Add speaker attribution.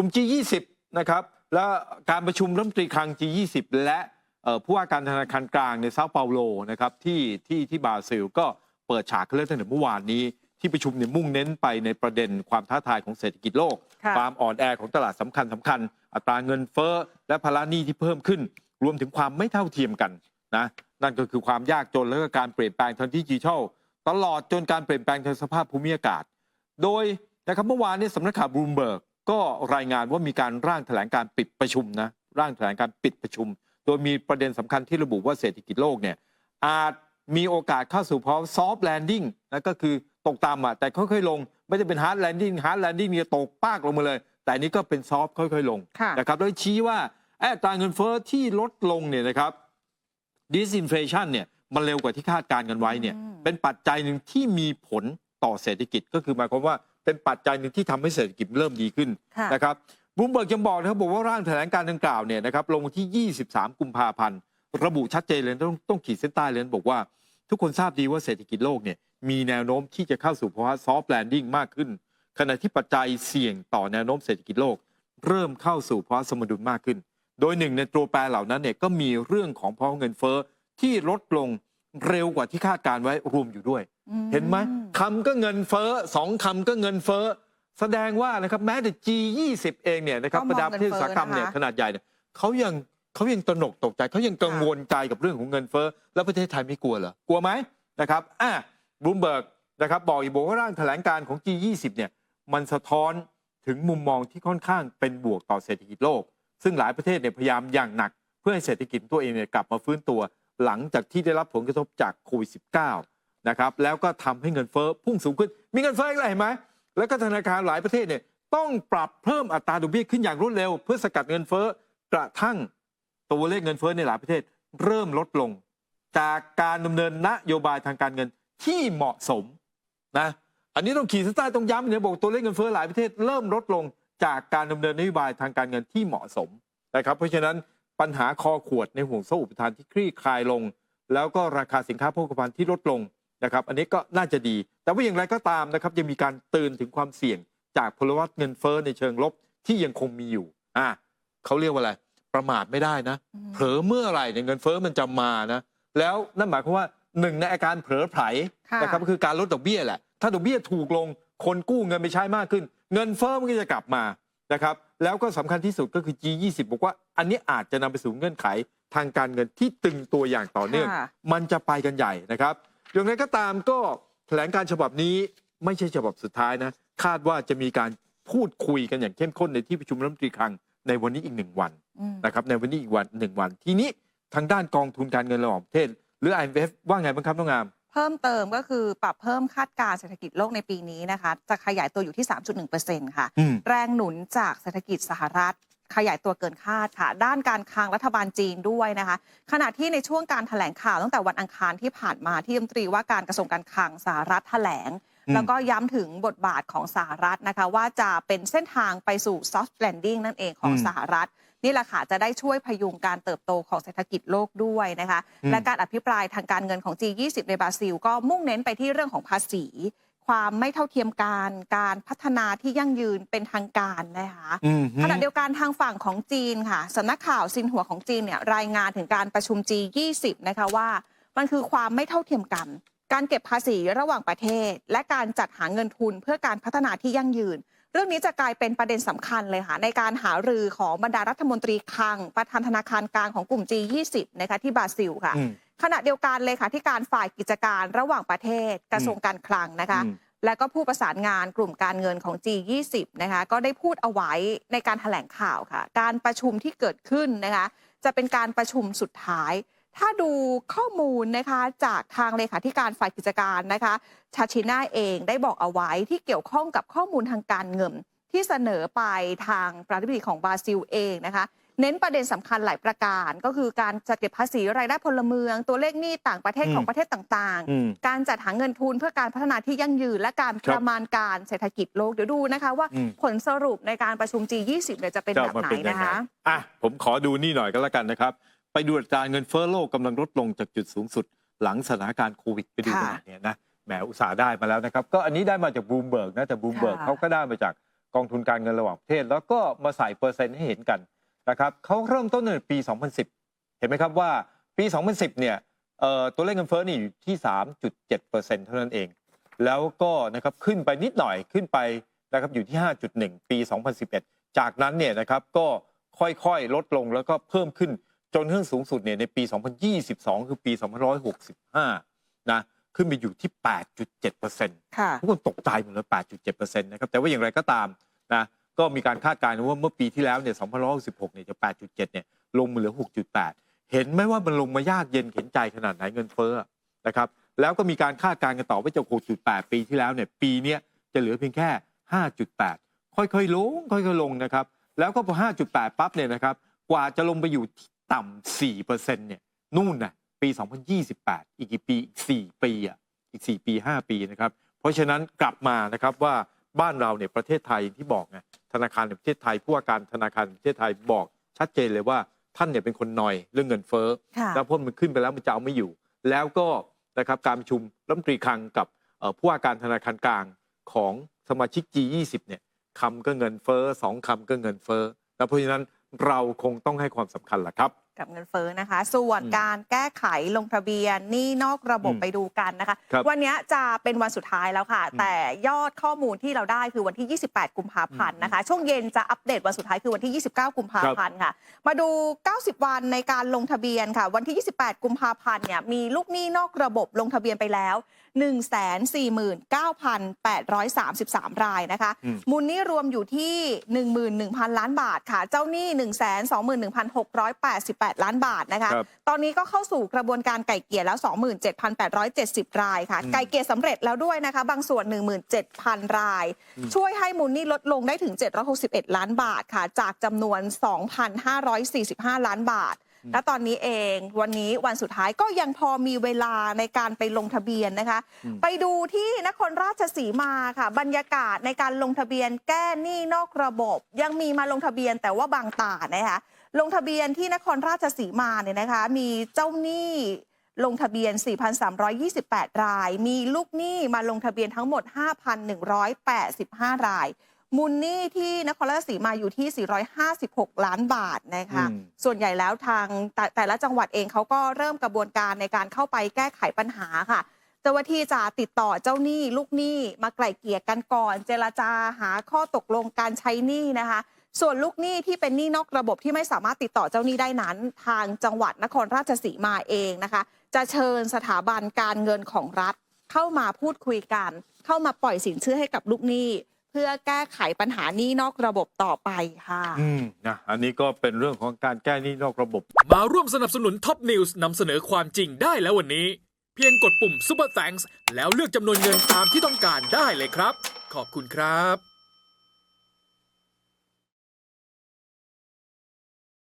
Speaker 1: กลุ่ม G20 นะครับและการประชุมรัฐมนตรีคลัง G20 และเอ่อผู้ว่าการธนาคารกลางในเซาเปาโลนะครับที่ที่ที่บราซิลก็เปิดฉากขึ้นเริ่มตั้งแต่เมื่อวานนี้ที่ประชุมเนี่ยมุ่งเน้นไปในประเด็นความท้าทายของเศรษฐกิจโลก
Speaker 2: ค่ะ
Speaker 1: ความอ่อนแอของตลาดสำคัญสำคัญ อัตราเงินเฟ้อและภาระหนี้ที่เพิ่มขึ้น รวมถึงความไม่เท่าเทียมกันนะนั่นก็คือความยากจนและก็การเปลี่ยนแปลงทางดิจิทัลตลอดจนการเปลี่ยนแปลงทางสภาพภูมิอากาศ โดยนะครับเมื่อวานนี้สำนักข่าวบลูมเบิร์ก ก็รายงานว่ามีการร่างแถลงการปิดประชุมนะร่างแถลงการปิดประชุม โดยมีประเด็นสำคัญที่ระบุว่าเศรษฐกิจโลกเนี่ยอาจมีโอกาสเข้าสู่ภาวะซอฟต์แลนดิ้งนะก็คือตกต่ำอะแต่ค่อยๆลง ไม่ได้เป็นฮาร์ดแลนดิ้งฮาร์ดแลนดิ้งเนี่ยตกปากลงมาเลย แต่อันนี้ก็เป็นซอฟต์ค่อยๆลง
Speaker 2: ค่ะ
Speaker 1: นะครับโดยชี้ว่าอัตราเงินเฟ้อที่ลดลงเนี่ยนะครับ disinflation เนี่ยมันเร็วกว่าที่คาดการณ์กันไว้เนี่ย
Speaker 2: อืม
Speaker 1: เป็นปัจจัยหนึ่งที่มีผลต่อเศรษฐกิจก็คือหมายความว่า เป็นปัจจัยหนึ่งที่ทำให้เศรษฐกิจเริ่มดีขึ้น
Speaker 2: ค่ะ
Speaker 1: นะครับบูมเบิร์กยังบอกนะครับบอกว่าร่างแถลงการดังกล่าวเนี่ยนะครับลงวันที่ 23 กุมภาพันธ์ ระบุชัดเจนเลยต้องต้องขีดเส้นใต้เลยนะบอกว่า ทุกคนทราบดีว่าเศรษฐกิจโลกเนี่ยมีแนวโน้มที่จะเข้าสู่ภาวะซอฟต์แลนดิ้งมากขึ้น ขณะที่ปัจจัยเสี่ยงต่อแนวโน้มเศรษฐกิจโลก เริ่มเข้าสู่ภาวะสมดุลมากขึ้น โดยหนึ่งในตัวแปรเหล่านั้นเนี่ยก็มีเรื่องของภาวะเงินเฟ้อที่ลดลงเร็วกว่าที่คาดการไว้รวมอยู่ด้วย
Speaker 2: อื
Speaker 1: เห็นไหมคำก็เงินเฟ้อสองคำก็เงินเฟ้อแสดงว่านะครับแม้แต่ G20 เองเนี่ยนะครับบรรดาประเทศอุตสาหกรรมเนี่ยขนาดใหญ่เนี่ยเขายังเขายังตระหนกตกใจเขายังกังวลใจกับเรื่องของเงินเฟ้อแล้วประเทศไทยไม่กลัวเหรอกลัวไหมนะครับอะบลูมเบิร์กนะครับบอกอีกบอกว่าร่างแถลงการของ G20 เนี่ยมันสะท้อนถึงมุมมองที่ค่อนข้างเป็นบวกต่อเศรษฐกิจโลก ซึ่งหลายประเทศเนี่ยพยายามอย่างหนัก เพื่อให้เศรษฐกิจตัวเองเนี่ยกลับมาฟื้นตัว หลังจากที่ได้รับผลกระทบจากโควิด -19 นะครับแล้วก็ทำให้เงินเฟ้อพุ่งสูงขึ้น มีเงินเฟ้ออีกแล้วเห็นไหมแล้วก็ธนาคารหลายประเทศเนี่ยต้องปรับเพิ่มอัตราดอกเบี้ยขึ้นอย่างรวดเร็ว เพื่อสกัดเงินเฟ้อกระทั่งตัวเลขเงินเฟ้อในหลายประเทศเริ่มลดลง จากการดำเนินนโยบายทางการเงินที่เหมาะสมนะอันนี้ต้องขีดเส้นใต้ต้องย้ำเนี่ยบอกตัวเลขเงินเฟ้อหลายประเทศเริ่มลดลงจากการดำเนินนโยบายทางการเงินที่เหมาะสมนะครับเพราะฉะนั้นปัญหาคอขวดในห่วงโซ่อุปทานที่คลี่คลายลง แล้วก็ราคาสินค้าโภคภัณฑ์ที่ลดลง นะครับอันนี้ก็น่าจะดี แต่ว่าอย่างไรก็ตามนะครับยังมีการเตือนถึงความเสี่ยงจากพลวัตเงินเฟ้อในเชิงลบที่ยังคงมีอยู่อะเขาเรียกว่าอะไรประมาทไม่ได้นะ
Speaker 2: อืม
Speaker 1: เผลอเมื่อไหร่เนี่ยเงินเฟ้อมันจะมานะแล้วนั่นหมายความว่าหนึ่งในอาการเผลอไผล
Speaker 2: ค่ะ
Speaker 1: นะครับก็คือการลดดอกเบี้ยแหละ ถ้าดอกเบี้ยถูกลงคนกู้เงินไปใช้มากขึ้น เงินเฟ้อมันก็จะกลับมานะครับแล้วก็สำคัญที่สุดก็คือ G20 บอกว่า อันนี้อาจจะนำไปสู่เงื่อนไขทางการเงินที่ตึงตัวอย่างต่อเนื่อง
Speaker 2: ค่ะ
Speaker 1: มันจะไปกันใหญ่นะครับ อย่างไรก็ตามก็แถลงการฉบับนี้ไม่ใช่ฉบับสุดท้ายนะ คาดว่าจะมีการพูดคุยกันอย่างเข้มข้นในที่ประชุมรัฐมนตรีคลังในวันนี้อีกหนึ่งวัน
Speaker 2: อืม
Speaker 1: นะครับในวันนี้อีกวันหนึ่งวัน ทีนี้ทางด้านกองทุนการเงินระหว่างประเทศ หรือ IMF ว่าไงบ้างครับน้องงาม
Speaker 2: เพิ่มเติมก็คือปรับเพิ่มคาดการณ์เศรษฐกิจโลกในปีนี้นะคะ จะขยายตัวอยู่ที่ 3.1%ค่ะ
Speaker 1: อืม
Speaker 2: แรงหนุนจากเศรษฐกิจสหรัฐ ขยายตัวเกินคาดค่ะ ด้านการคลังรัฐบาลจีนด้วยนะคะ ขณะที่ในช่วงการแถลงข่าวตั้งแต่วันอังคารที่ผ่านมาที่รัฐมนตรีว่าการกระทรวงการคลังสหรัฐแถลง
Speaker 1: อืม
Speaker 2: แล้วก็ย้ำถึงบทบาทของสหรัฐนะคะ ว่าจะเป็นเส้นทางไปสู่ soft landing นั่นเองของ
Speaker 1: อืม
Speaker 2: สหรัฐนี่แหละค่ะจะได้ช่วยพยุงการเติบโตของเศรษฐกิจโลกด้วยนะคะ
Speaker 1: อืม
Speaker 2: และการอภิปรายทางการเงินของ G20 ในบราซิล ก็มุ่งเน้นไปที่เรื่องของภาษี ความไม่เท่าเทียมกันการพัฒนาที่ยั่งยืนเป็นทางการนะคะ
Speaker 1: อืม
Speaker 2: ขณะเดียวกันทางฝั่งของจีนค่ะสำนักข่าวซินหัวของจีนเนี่ยรายงานถึงการประชุม G20 นะคะว่ามันคือความไม่เท่าเทียมกัน การเก็บภาษีระหว่างประเทศ และการจัดหาเงินทุนเพื่อการพัฒนาที่ยั่งยืน เรื่องนี้จะกลายเป็นประเด็นสำคัญเลยค่ะในการหารือของบรรดารัฐมนตรีคลังประธานธนาคารกลางของกลุ่ม G20 นะคะที่บราซิลค่ะ
Speaker 1: อืม
Speaker 2: ขณะเดียวกันเลยค่ะที่การฝ่ายกิจการระหว่างประเทศกระทรวงการคลังนะคะ
Speaker 1: อืม
Speaker 2: และก็ผู้ประสานงานกลุ่มการเงินของ G20 นะคะก็ได้พูดเอาไว้ในการถแถลงข่าวค่ะ การประชุมที่เกิดขึ้นนะคะ จะเป็นการประชุมสุดท้าย ถ้าดูข้อมูลนะคะจากทางเลขาธิการฝ่ายกิจการนะคะ ชาชิน่าเองได้บอกเอาไว้ที่เกี่ยวข้องกับข้อมูลทางการเงิน ที่เสนอไปทางประธานาธิบดีของบราซิลเองนะคะ เน้นประเด็นสำคัญหลายประการก็คือการจัดเก็บภาษีรายได้พลเมือง ตัวเลขหนี้ต่างประเทศ
Speaker 1: อืม
Speaker 2: ของประเทศต่าง
Speaker 1: อืม
Speaker 2: ๆการจัดหาเงินทุนเพื่อการพัฒนาที่ยั่งยืน และการ
Speaker 1: ค
Speaker 2: ป
Speaker 1: รับ
Speaker 2: ระมาณการเศรษฐกิจโลกเดี๋ยวดูนะคะว่า
Speaker 1: อืม
Speaker 2: ผลสรุปในการประชุม G20 เนี่ยจะเป็น
Speaker 1: จะ
Speaker 2: แบ
Speaker 1: ออบกมา
Speaker 2: ไหน
Speaker 1: เป็นยัง
Speaker 2: นะ
Speaker 1: ไง
Speaker 2: คะ
Speaker 1: อะผมขอดูนี่หน่อยก็แล้วกันนะครับ ไปดูอัตราเงินเฟ้อโลกกำลังลดลงจากจุดสูงสุด หลังสถานการณ์โควิดไปดูข
Speaker 2: ค่ะ
Speaker 1: นาดเนี้ยนะแหมอุตสาห์ได้มาแล้วนะครับ ก็อันนี้ได้มาจากบลูมเบิร์กนะแต่บลูมเบิร์ก
Speaker 2: ค่ะ
Speaker 1: เขาก็ได้มาจากกองทุนการเงินระหว่างประเทศ แล้วก็มาใส่เปอร์เซ็นต์ให้เห็นกัน นะครับเขาเริ่มต้นในปี 2010 เห็นไหมครับว่าปี 2010 เนี่ยเอ่อตัวเลขเงินเฟ้อนี่อยู่ที่ 3.7%เท่านั้นเอง แล้วก็นะครับขึ้นไปนิดหน่อยขึ้นไปนะครับอยู่ที่ 5.1 ปี 2011 จากนั้นเนี่ยนะครับก็ค่อยๆ ลดลงแล้วก็เพิ่มขึ้นจนขึ้นสูงสุดเนี่ยในปี 2022 คือปี 2565 นะขึ้นไปอยู่ที่ 8.7%
Speaker 2: ค่ะ
Speaker 1: ทุกคนตกใจหมดเลย 8.7%นะครับแต่ว่าอย่างไรก็ตามนะ ก็มีการคาดการณ์ว่าเมื่อปีที่แล้วเนี่ย2566เนี่ยจะ 8.7 เนี่ยลงมาเหลือ 6.8 เห็นไหมว่ามันลงมายากเย็นเข็นใจขนาดไหนเงินเฟ้อนะครับแล้วก็มีการคาดการณ์กันต่อว่าจาก6.8 ปีที่แล้วเนี่ยปีเนี้ยจะเหลือเพียงแค่ 5.8 ค่อยๆลงค่อยๆลงนะครับแล้วก็พอ 5.8 ปั๊บเนี่ยนะครับกว่าจะลงไปอยู่ที่ต่ำ4%เนี่ยนู่นน่ะปี 2028 อีกกี่ปีอีก 4 ปีอะอีก 4 ปี 5 ปีนะครับเพราะฉะนั้นกลับมานะครับว่าบ้านเราเนี่ยประเทศไทยที่บอกไง ธนาคารแห่งประเทศไทย ผู้ว่าการธนาคารแห่งประเทศไทยบอกชัดเจนเลยว่าท่านเนี่ยเป็นคนหน่อยเรื่องเงินเฟ้อ
Speaker 2: ค่ะ
Speaker 1: แล้วเพราะมันขึ้นไปแล้วมันจะเอาไม่อยู่ แล้วก็นะครับการประชุมรัฐมนตรีคลังกับเอ่อผู้ว่าการธนาคารกลางของสมาชิก G20 เนี่ยคำก็เงินเฟ้อสองคำก็เงินเฟ้อแล้วเพราะฉะนั้นเราคงต้องให้ความสำคัญละครับ
Speaker 2: กับเงินเฟ้อนะคะ ส่วน
Speaker 1: อืม
Speaker 2: การแก้ไขลงทะเบียนหนี้นอกระบบ
Speaker 1: อืม
Speaker 2: ไปดูกันนะคะ
Speaker 1: ครับ
Speaker 2: วันนี้จะเป็นวันสุดท้ายแล้วค่ะ
Speaker 1: อืม
Speaker 2: แต่ยอดข้อมูลที่เราได้คือวันที่ 28 กุมภาพันธ์นะคะ ช่วงเย็นจะอัปเดตวันสุดท้ายคือวันที่ 29 กุมภาพันธ์ค่ะ มาดู 90 วันในการลงทะเบียนค่ะ วันที่ 28 กุมภาพันธ์เนี่ยมีลูกหนี้นอกระบบลงทะเบียนไปแล้ว 149,833 รายนะคะ
Speaker 1: อืม
Speaker 2: มูลหนี้รวมอยู่ที่ 11,000 ล้านบาทค่ะ เจ้าหนี้ 121,688 ล้านบาทนะคะ
Speaker 1: ครับ
Speaker 2: ตอนนี้ก็เข้าสู่กระบวนการไก่เกลี่ยแล้ว 27,870 รายค่ะ
Speaker 1: อืม
Speaker 2: ไก่เกลี่ยสำเร็จแล้วด้วยนะคะ บางส่วน 17,000 ราย
Speaker 1: อืม
Speaker 2: ช่วยให้มูลหนี้ลดลงได้ถึง 761 ล้านบาทค่ะ จากจำนวน 2,545 ล้านบาท และตอนนี้เองวันนี้วันสุดท้ายก็ยังพอมีเวลาในการไปลงทะเบียนนะคะ
Speaker 1: อืม
Speaker 2: ไปดูที่นครราชสีมาค่ะ บรรยากาศในการลงทะเบียนแก้หนี้นอกระบบ ยังมีมาลงทะเบียนแต่ว่าบางตานะคะลงทะเบียนที่นครราชสีมาเนี่ยนะคะ มีเจ้าหนี้ลงทะเบียน 4,328 ราย มีลูกหนี้มาลงทะเบียนทั้งหมด 5,185 ราย มูลหนี้ที่นครราชสีมาอยู่ที่ 456 ล้านบาทนะคะ
Speaker 1: อืม
Speaker 2: ส่วนใหญ่แล้วทางแต่แต่ละจังหวัดเองเขาก็เริ่มกระบวนการในการเข้าไปแก้ไขปัญหาค่ะ เจ้าหน้าที่จะติดต่อเจ้าหนี้ลูกหนี้มาไกล่เกลี่ยกันก่อน เจรจาหาข้อตกลงการใช้หนี้นะคะ ส่วนลูกหนี้ที่เป็นหนี้นอกระบบที่ไม่สามารถติดต่อเจ้าหนี้ได้นั้น ทางจังหวัดนครราชสีมาเองนะคะ จะเชิญสถาบันการเงินของรัฐ เข้ามาพูดคุยกัน เข้ามาปล่อยสินเชื่อให้กับลูกหนี้เพื่อแก้ไขปัญหาหนี้นอกระบบต่อไปค่ะ
Speaker 1: อืมนะอันนี้ก็เป็นเรื่องของการแก้หนี้นอกระบบ
Speaker 3: มาร่วมสนับสนุนท็อปนิวส์นำเสนอความจริงได้แล้ววันนี้ เพียงกดปุ่ม Super Thanks แล้วเลือกจำนวนเงินตามที่ต้องการได้เลยครับ ขอบคุณครับ